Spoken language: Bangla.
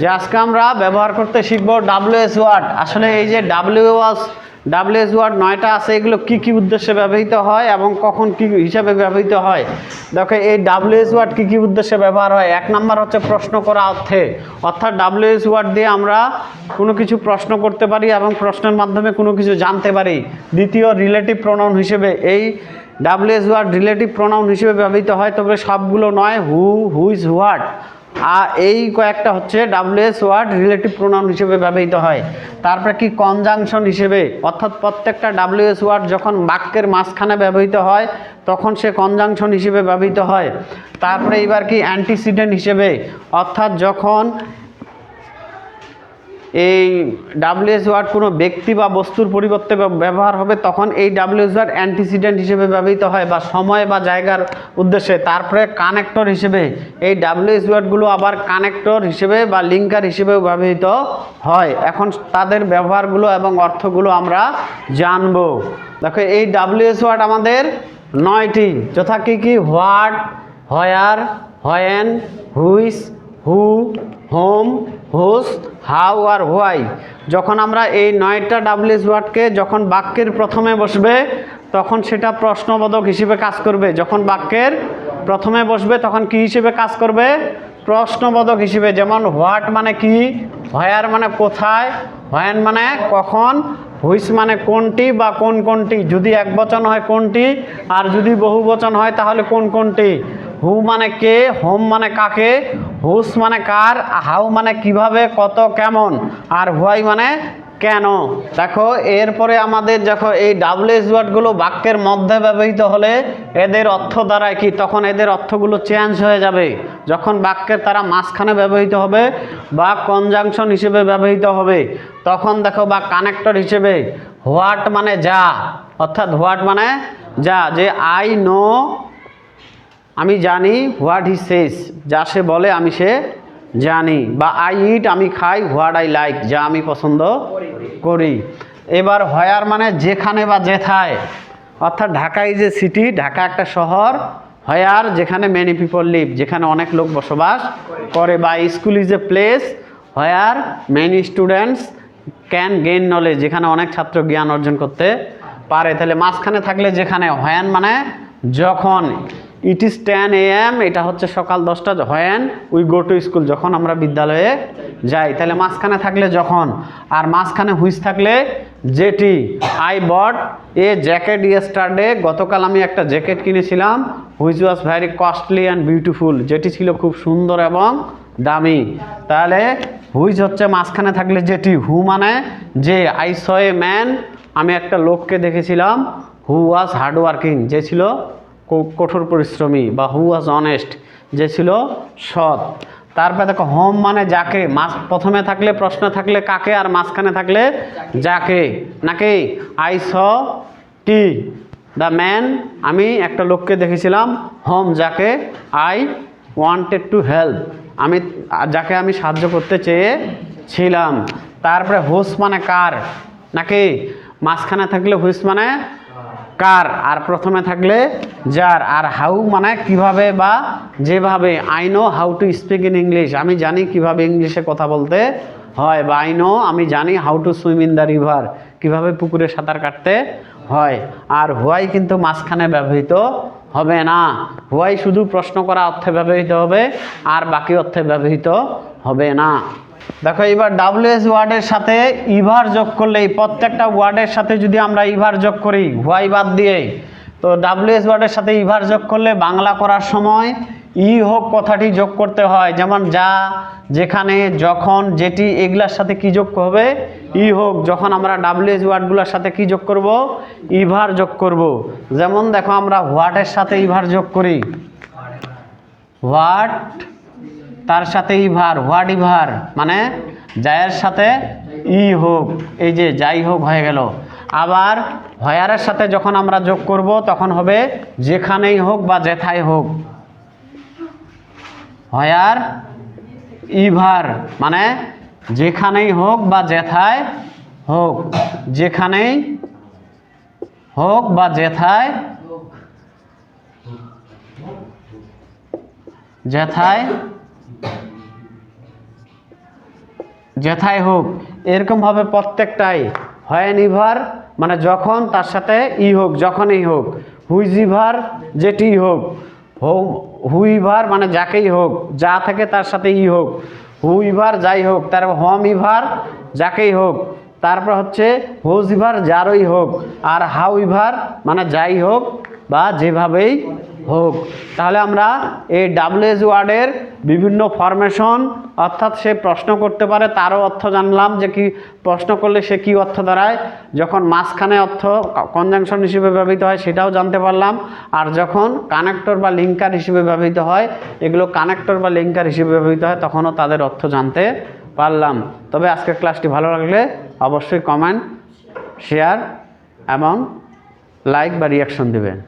যে আজকে আমরা ব্যবহার করতে শিখব ডাব্লিউএস ওয়ার্ড আসলে এই যে ডাব্লিউএস ডাব্লিউএস ওয়ার্ড নয়টা আছে, এগুলো কি কি উদ্দেশ্যে ব্যবহৃত হয় এবং কখন কি হিসাবে ব্যবহৃত হয়? দেখো, এই ডাব্লিউএস ওয়ার্ড কি কি উদ্দেশ্যে ব্যবহার হয়? এক নাম্বার হচ্ছে প্রশ্ন করা অর্থে। অর্থাৎ ডাব্লিউএস ওয়ার্ড দিয়ে আমরা কোনো কিছু প্রশ্ন করতে পারি এবং প্রশ্নের মাধ্যমে কোনো কিছু জানতে পারি। দ্বিতীয় রিলেটিভ প্রোনাউন হিসেবে। এই ডাব্লিউএস ওয়ার্ড রিলেটিভ প্রোনাউন হিসেবে ব্যবহৃত হয়, তবে সবগুলো নয় হু হুইজ হোয়াট আর এই কয়েকটা হচ্ছে ডাব্লিউএস ওয়ার্ড রিলেটিভ প্রোনাউন হিসেবে ব্যবহৃত হয়। তারপরে কি কনজাংশন হিসেবে? অর্থাৎ প্রত্যেকটা ডাব্লিউএস ওয়ার্ড যখন বাক্যের মাঝখানে ব্যবহৃত হয়, তখন সে কনজাংশন হিসেবে ব্যবহৃত হয়। তারপরে এবার কি অ্যান্টিসিডেন্ট হিসেবে? অর্থাৎ যখন এই ডাব্লিউএস ওয়ার্ড কোনো ব্যক্তি বা বস্তুর পরিবর্তে ব্যবহার হবে তখন এই ডাব্লিউএস ওয়ার্ড অ্যান্টিসিডেন্ট হিসেবে ব্যবহৃত হয় বা সময় বা জায়গার উদ্দেশ্যে। তারপরে কানেক্টর হিসেবে এই ডাব্লিউএস ওয়ার্ডগুলো আবার কানেক্টর হিসেবে বা লিঙ্কার হিসেবেও ব্যবহৃত হয়। এখন তাদের ব্যবহারগুলো এবং অর্থগুলো আমরা জানব। দেখো এই ডাব্লিউএস ওয়ার্ড আমাদের নয়টি। যথা কী কি? What where when which who, whom, whose, how R why. যখন আমরা এই নয়টা ডাব্লিউএস ওয়ার্ডকে যখন বাক্যের প্রথমে বসবে, তখন সেটা প্রশ্নবোধক হিসেবে কাজ করবে। যখন বাক্যের প্রথমে বসবে, তখন কি হিসেবে কাজ করবে? প্রশ্নবোধক হিসেবে। যেমন, হোয়াট মানে কি? হোয়ার মানে কোথায়? হোয়েন মানে কখন? হুইস মানে কোনটি বা কোন কোনটি? যদি এক বচন হয় কোনটি? আর যদি বহু বচন হয়, তাহলে কোন কোনটি? হু মানে কে? হোম মানে কাকে? হুস মানে কার, হাউ মানে কীভাবে, কত, কেমন, আর হোয়াই মানে কেন? দেখো, এরপরে আমাদের যখন এই ডাব্লিউএস ওয়ার্ডগুলো বাক্যের মধ্যে ব্যবহৃত হলে এদের অর্থ দ্বারায় কি? তখন এদের অর্থগুলো চেঞ্জ হয়ে যাবে। যখন বাক্যের তারা মাঝখানে ব্যবহৃত হবে বা কনজাংশন হিসেবে ব্যবহৃত হবে, তখন দেখো বা কানেক্টর হিসেবে হোয়াট মানে যা, অর্থাৎ হোয়াট মানে যা, যে আই নো আমি জানি হোয়াট হি সেস যা সে বলে আমি সে জানি, বা আই ইট, আমি খাই, হোয়াট আই লাইক, যা আমি পছন্দ করি। এবার হয়ার মানে যেখানে বা যেথায়। অর্থাৎ Dhaka is a city Dhaka একটা শহর, হয়ার যেখানে মেনি পিপল লিভ যেখানে অনেক লোক বসবাস করে, বা school is a place where many students can gain knowledge যেখানে অনেক ছাত্র জ্ঞান অর্জন করতে পারে। তাহলে মাঝখানে থাকলে যেখানে হয়ান মানে যখন। It is ten A M এটা হচ্ছে সকাল দশটা when we go to school যখন আমরা বিদ্যালয়ে যাই। তাহলে মাঝখানে থাকলে যখন, আর মাঝখানে হুইস থাকলে যেটি I bought a jacket yesterday গতকাল আমি একটা জ্যাকেট কিনেছিলাম which was very costly and beautiful যেটি ছিল খুব সুন্দর এবং দামি। তাহলে হুইচ হচ্ছে মাঝখানে থাকলে যেটি হু মানে যে আই স এ ম্যান আমি একটা লোককে দেখেছিলাম হু ওয়াজ হার্ড ওয়ার্কিং যে ছিল কঠোর পরিশ্রমী বা হু ওয়াজ অনেস্ট যে ছিল সৎ। তারপরে দেখো হোম মানে যাকে, মাস প্রথমে থাকলে প্রশ্ন থাকলে কাকে, আর মাঝখানে থাকলে যাকে। নাকি? আই স টি দ্য ম্যান আমি একটা লোককে দেখেছিলাম হোম যাকে আই ওয়ান্টেড টু হেল্প আমি যাকে আমি সাহায্য করতে চেয়েছিলাম। তারপরে হোস মানে কার? নাকি? মাঝখানে থাকলে হুইস মানে কার? আর প্রথমে থাকলে যার। আর হাউ মানে কীভাবে বা যেভাবে। I know how to speak in English আমি জানি কীভাবে ইংলিশে কথা বলতে হয় বা আই নো আমি জানি how to swim in the river কীভাবে পুকুরে সাঁতার কাটতে হয়। আর হোয়াই কিন্তু মাঝখানে ব্যবহৃত হবে না। হোয়াই শুধু প্রশ্ন করা অর্থে ব্যবহৃত হবে, আর বাকি অর্থে ব্যবহৃত হবে না। দেখো, এবার ডাব্লিউএস ওয়ার্ডের সাথে ইভার যোগ করলে এই প্রত্যেকটা ওয়ার্ডের সাথে যদি আমরা ইভার যোগ করি হোয়াই বাদ দিয়ে, তো ডাব্লিউএস ওয়ার্ডের সাথে ইভার যোগ করলে বাংলা করার সময় ই হোক কথাটি যোগ করতে হয়। যেমন যা, যেখানে, যখন, যেটি, এগুলার সাথে কি যোগ হবে? ই হোক, যখন আমরা ডাব্লিউএস ওয়ার্ডগুলোর সাথে কি যোগ করব? ইভার যোগ করব। যেমন দেখো, আমরা হোয়াটের সাথে ইভার যোগ করি। হোয়াট তার সাথে ইভার হোয়াট ইভার মানে যায়ের সাথে ই হোক, এই যে যাই হোক হয়ে গেল। আবার হয়ারের সাথে যখন আমরা যোগ করব, তখন হবে যেখানেই হোক বা যেথায় হোক। হয়ার ইভার মানে যেখানেই হোক বা যেথায় হোক। যেখানেই হোক বা যেথায় যেথায় যেথায় হোক, এরকমভাবে প্রত্যেকটাই হয় নিভার মানে যখন তার সাথে ই হোক, যখনই হোক হুইজিভার যেটি হোক হুইভার মানে যাকেই হোক, যা থেকে তার সাথে ই হোক হুইভার যাই হোক তারপর হম ইভার যাকেই হোক, তারপর হচ্ছে হোজ ইভার যারই হোক, আর হাউ ইভার মানে যাই হোক বা যেভাবেই হোক। তাহলে আমরা এই ডাব্লিউএস ওয়ার্ডের বিভিন্ন ফরমেশন অর্থাৎ সে প্রশ্ন করতে পারে, তারও অর্থ জানলাম যে কি প্রশ্ন করলে সে কি অর্থ দাঁড়ায়। যখন মাঝখানে অর্থ কনজাংশন হিসেবে ব্যবহৃত হয়, সেটাও জানতে পারলাম। আর যখন কানেক্টর বা লিঙ্কার হিসেবে ব্যবহৃত হয়, এগুলো কানেক্টর বা লিঙ্কার হিসেবে ব্যবহৃত হয়, তখনও তাদের অর্থ জানতে পারলাম। তবে আজকের ক্লাসটি ভালো লাগলে অবশ্যই কমেন্ট শেয়ার এবং লাইক বা রিয়াকশন দেবেন।